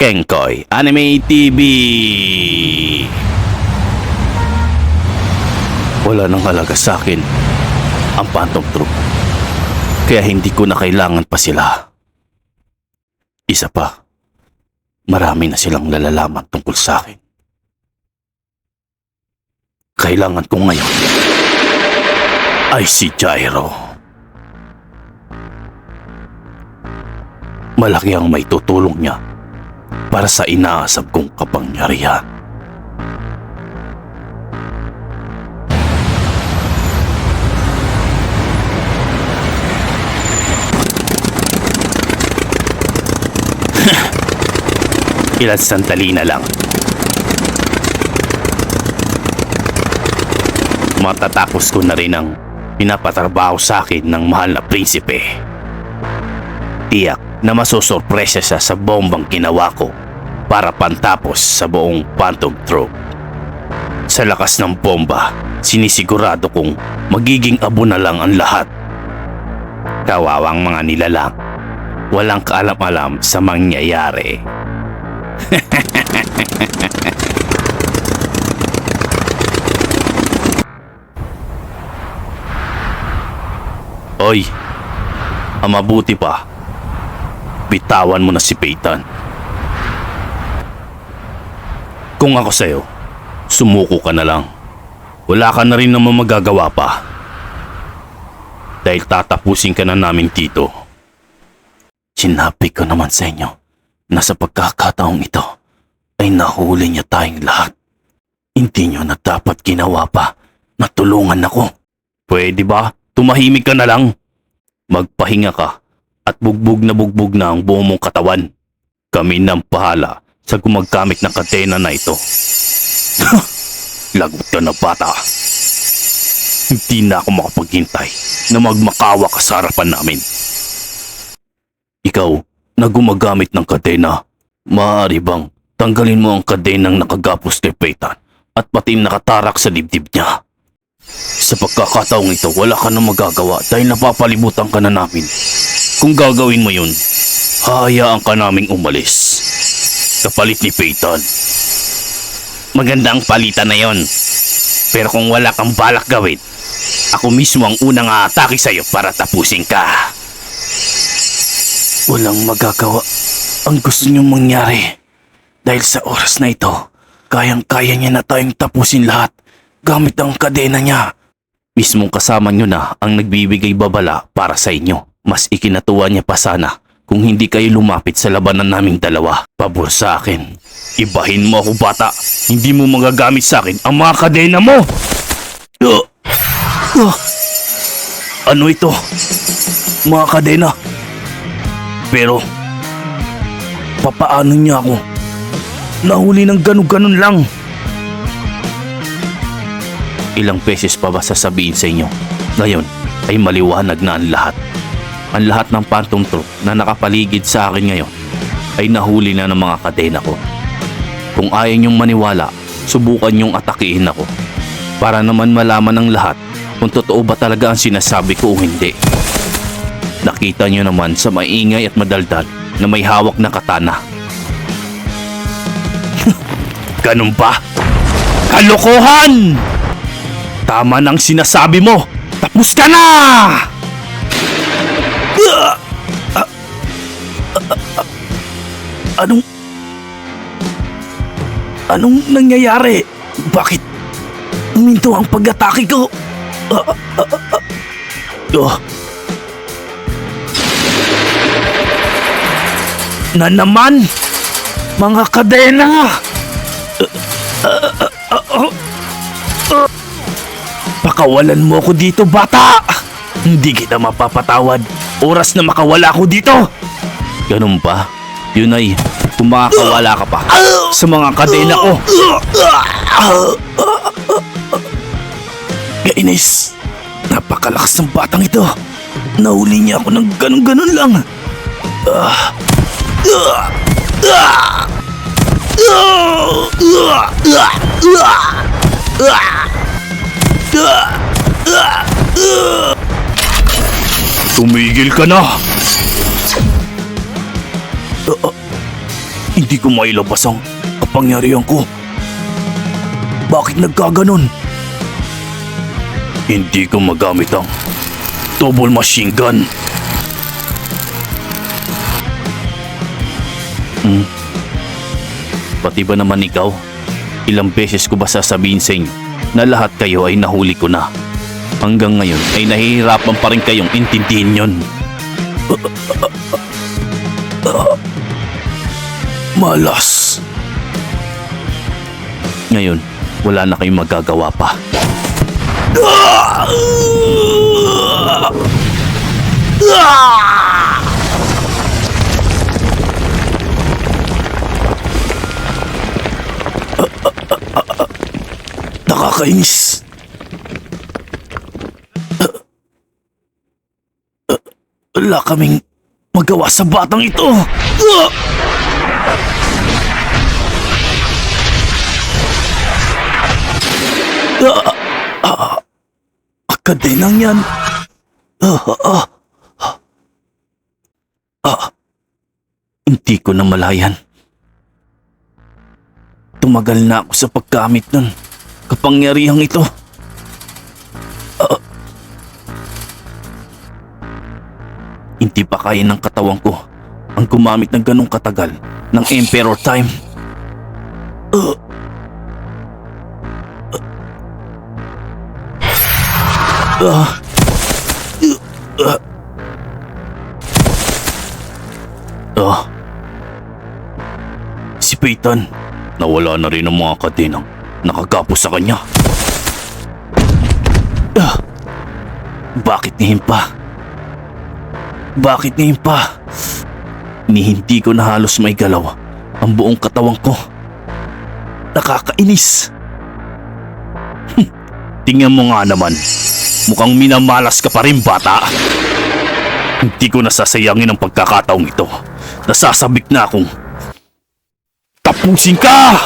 Kenkoy Anime TV. Wala nang halaga sa akin ang Phantom Troop. Kaya hindi ko na kailangan pa sila. Isa pa, marami na silang nalalaman tungkol sa akin. Kailangan ko ngayon ay si Gyro. Malaki ang may tutulong niya para sa inaasab kong kapangyarihan. Ilan sandali na lang. Matatapos ko na rin ang pinapatrabaho sa akin ng mahal na prinsipe. Tiyak na masusurpresa siya sa bombang ginawa ko para pantapos sa buong Phantom Troop. Sa lakas ng bomba, sinisigurado kong magiging abo na lang ang lahat. Kawawang mga nilalang, walang kaalam-alam sa mangyayari. Oy, ang mabuti pa, bitawan mo na si Peyton. Kung ako sa'yo, sumuko ka na lang. Wala ka na rin naman magagawa pa. Dahil tatapusin ka na namin dito. Sinabi ko naman sa inyo na sa pagkakataong ito ay nahuli niya tayong lahat. Hindi niyo na dapat ginawa pa na tulungan ako. Pwede ba? Tumahimik ka na lang. Magpahinga ka at bugbog na bugbog na ang buong mong katawan. Kami nang pahala sa gumagamit ng kadena na ito. Lagot ka na bata. Hindi na ako makapaghintay na magmakawa ka sa harapan namin. Ikaw na gumagamit ng kadena, maaari bang tanggalin mo ang kadenang nakagapos kay Peyton at pati nakatarak sa dibdib niya? Sa pagkakataong ito, wala ka na magagawa dahil napapalibutan ka na namin. Kung gagawin mo yun, hahayaan ka naming umalis. Kapalit ni Peyton. Maganda ang palitan na yon. Pero kung wala kang balak gawin, ako mismo ang unang aatake sa'yo para tapusin ka. Walang magagawa ang gusto niyong mangyari. Dahil sa oras na ito, kayang-kaya niya na tayong tapusin lahat gamit ang kadena niya. Mismong kasama niyo na ang nagbibigay babala para sa inyo. Mas ikinatuwa niya pa sana kung hindi kayo lumapit sa labanan naming dalawa. Pabor sa akin. Ibahin mo ako bata. Hindi mo magagamit sa akin ang mga kadena mo. Uh, uh, ano ito? Mga kadena. Pero, papaano niya ako? Nahuli ng ganun-ganun lang. Ilang beses pa ba sasabihin sa inyo? Ngayon ay maliwanag na ang lahat. Ang lahat ng phantom troop na nakapaligid sa akin ngayon ay nahuli na ng mga kadena ko. Kung ayaw niyong maniwala, subukan niyong atakihin ako. Para naman malaman ng lahat kung totoo ba talaga ang sinasabi ko o hindi. Nakita niyo naman sa maingay at madaldal na may hawak na katana. Ganun ba? Kalokohan! Tama nang sinasabi mo! Tapos ka na! Ah! Ah! Ah! Anong... Anong nangyayari? Bakit? Uminto ang pag-atake ko? Ah, ah, ah, ah. Oh. Na naman! Mga kadena! Pakawalan mo ako dito, bata! Hindi kita mapapatawad. Oras na makawala ako dito! Ganun ba? Yun ay, kung makakawala ka pa sa mga kadena ko. Kainis, napakalakas ng batang ito. Nahuli niya ako ng ganun-ganun lang. Ah. Ah. Ah. Ah. Ah. Ah. Ah. Tumigil ka na! Uh, uh, hindi Hindi ko mailabas ang kapangyarihan ko. Bakit nagkaganon? Hindi ko magamit ang double machine gun. Hmm. Pati ba naman ikaw? Ilang beses ko ba sasabihin sa inyo na lahat kayo ay nahuli ko na? Hanggang ngayon ay nahihirapan pa rin kayong intindihin yon. Malas. Ngayon, wala na kayong magagawa pa. Nakakainis. Wala kaming magawa sa batang ito. Kadenang yan. Ah, ah, ah. Ah, hindi ko na malayan. Tumagal na ako sa paggamit ng kapangyarihang ito. Hindi pa kaya ng katawan ko ang gumamit ng ganong katagal ng Emperor Time. Ah. Ah. Ah. Ah. Si Peyton, nawala na rin ang mga kadenang nakagapos sa kanya. Ah. Bakit ngayon pa? Bakit ngayon pa? Ni hindi ko na halos may galaw ang buong katawan ko. Nakakainis. Hm, Tingnan mo nga naman. Mukhang minamalas ka pa rin bata. Hindi ko nasasayangin ang pagkakataong ito. Nasasabik na akong tapusin ka!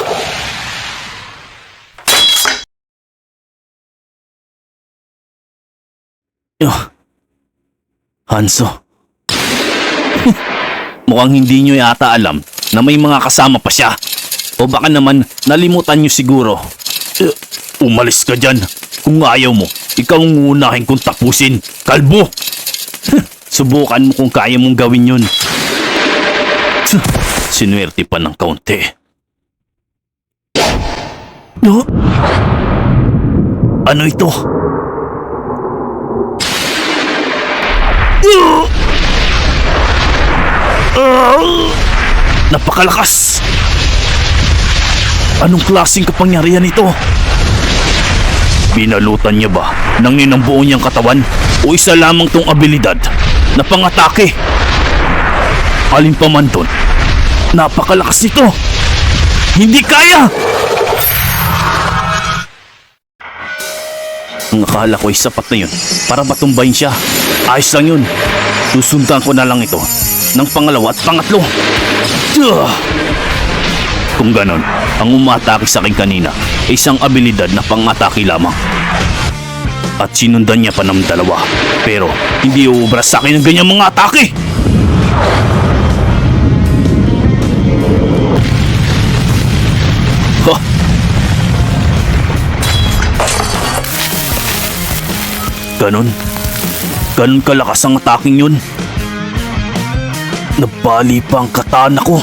Yuh. Hanso. Mukhang hindi nyo yata alam na may mga kasama pa siya. O baka naman nalimutan nyo siguro. Eh, umalis ka dyan. Kung ayaw mo, ikaw ang uunahin kong tapusin. Kalbo! Subukan mo kung kaya mong gawin yun. Sinuwerte pa ng kaunti. No? Ano ito? Napakalakas! Anong klaseng kapangyarihan ito? Binalutan niya ba ng ninambuo niyang katawan o isa lamang tong abilidad na pangatake? Alin pa man doon, napakalakas nito! Hindi kaya! Ang akala ko ay sapat na yun para matumbayin siya. Ayos lang yun. Susundan ko na lang ito ng pangalawa at pangatlo. Ugh! Kung ganon, ang umatake sa akin kanina ay isang abilidad na pangatake lamang. At sinundan niya pa ng dalawa. Pero hindi uubra sa akin ng ganyang mga atake. Ha? Ganon? Ganon kalakas ang ataking yun? Nabali pa ang katana ko.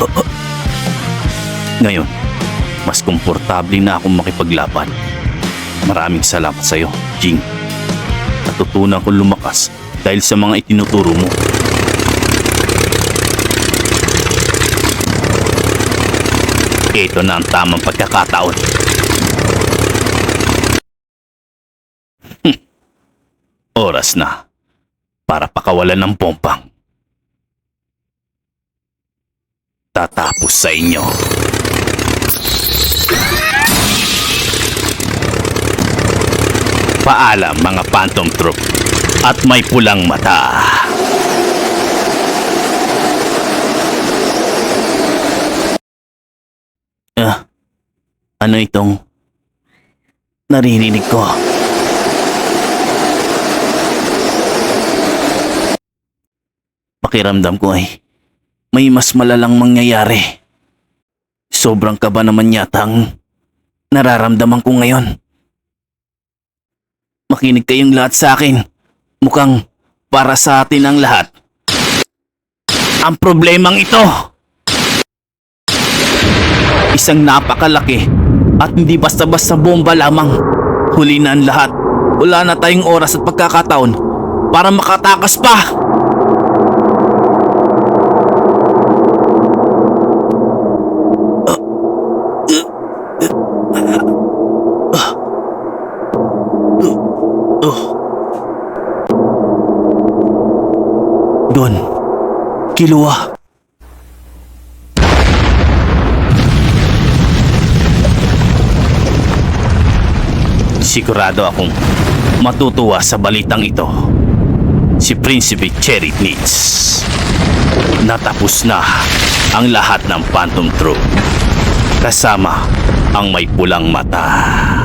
Ah, ah. Ngayon, mas komportable na akong makipaglaban. Maraming salamat sa iyo, Jing. Natutunan kong lumakas dahil sa mga itinuturo mo. Ito na ang tamang pagkakataon. Hmm. Oras na para pakawalan ng pompang. Tatapos sa inyo. Paalam mga Phantom Troop at may pulang mata. Ah, ano itong naririnig ko? Pakiramdam ko ay may mas malalang mangyayari. Sobrang kaba naman yata ang nararamdaman ko ngayon. Makinig kayong lahat sa akin. Mukhang para sa atin ang lahat. Ang problemang ito! Isang napakalaki at hindi basta-basta bomba lamang. Huli na ang lahat. Wala na tayong oras at pagkakataon para makatakas pa! Kiluwa. Sigurado akong matutuwa sa balitang ito. Si Prinsipe Cherry Nitz. Natapos na ang lahat ng Phantom Troop. Kasama ang may pulang mata.